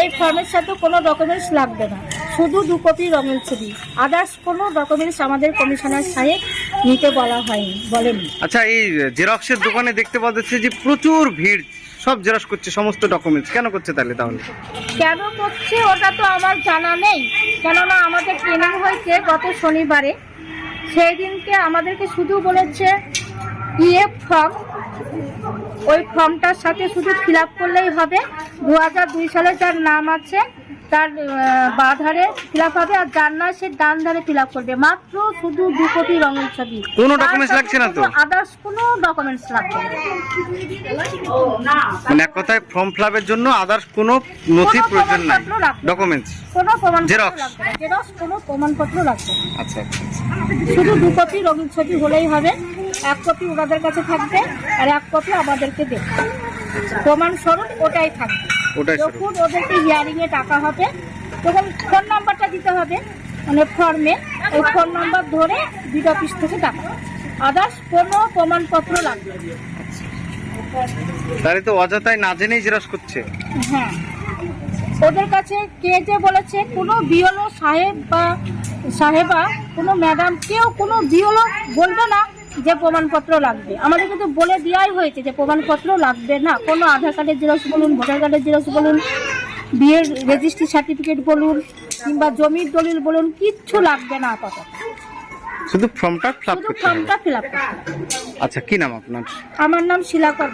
এই ফর্মের সাথে কোনো ডকুমেন্টস লাগবে না। শুধু দু কপি রঙের ছবি। আদার্স কোনো ডকুমেন্টস আমাদের কমিশনার সাহেব নিতে বলা হয়নি বলেনি। আচ্ছা এই জেরক্সের দোকানে দেখতে পাওয়া যাচ্ছে যে প্রচুর ভিড় সব জেরক্স করছে সমস্ত ডকুমেন্টস কেন করছে তাহলে তাহলে? কেন করছে ওটা তো আমার জানা নেই। কেননা আমাদের ট্রেনিং হয়েছে গত শনিবারে। সেই দিনকে আমাদেরকে শুধু বলেছে ইএফ ফর্ম ওই ফর্মটার সাথে শুধু ফিল আপ করলেই হবে। দু হাজার দুই সালে যার নাম আছে তার আহ, বা ধারে ফিল আপ হবে আর যার না সে ডান ধারে ফিল আপ করবে। মাত্র শুধু দু কপি রঙের ছবি। কোনো ডকুমেন্টস লাগছে না তো? আদার্স কোনো ডকুমেন্টস লাগবে না। মানে এক কথায় ফর্ম ফিল জন্য আদার্স কোনো নথি প্রয়োজন নাই। ডকুমেন্টস কোনো প্রমাণ? লাগবে জেরক্স কোনো প্রমাণপত্র লাগবে আচ্ছা আচ্ছা আচ্ছা। শুধু দু কপি রঙিন ছবি হলেই হবে। এক কপি ওনাদের কাছে থাকবে আর এক কপি আমাদেরকে দেবে। প্রমাণস্বরূপ ওটাই থাকবে। যখন ওদেরকে হিয়ারিং এ টাকা হবে তখন ফোন নাম্বারটা দিতে হবে মানে ফর্মে ওই ফোন নাম্বার ধরে বিড অফিস থেকে টাকা আদার্স কোনো প্রমাণপত্র লাগবে না। তাহলে তো অযথাই না জেনেই জেরক্স করছে। হ্যাঁ। ওদের কাছে কে যে বলেছে কোনো বিওলো সাহেব বা সাহেবা কোনো ম্যাডাম কেউ কোনো বিওলো বলবে না। যে প্রমাণপত্র লাগবে। আমাদের কিন্তু বলে দেওয়াই হয়েছে যে প্রমাণপত্র লাগবে না। কোনো আধার কার্ডের জেরক্স বলুন ভোটার কার্ডের জেরক্স বলুন বিয়ের রেজিস্ট্রি সার্টিফিকেট বলুন কিংবা জমির দলিল বলুন কিচ্ছু লাগবে না আপাতত। শুধু ফর্মটা ফিল শুধু ফর্মটা ফিল আপ আচ্ছা কি নাম আপনার? আমার নাম শিলাকর।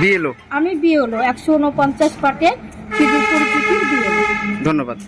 বিএলও। আমি বিওলো একশো উনপঞ্চাশ পাটে সিদ্ধপুর ধন্যবাদ।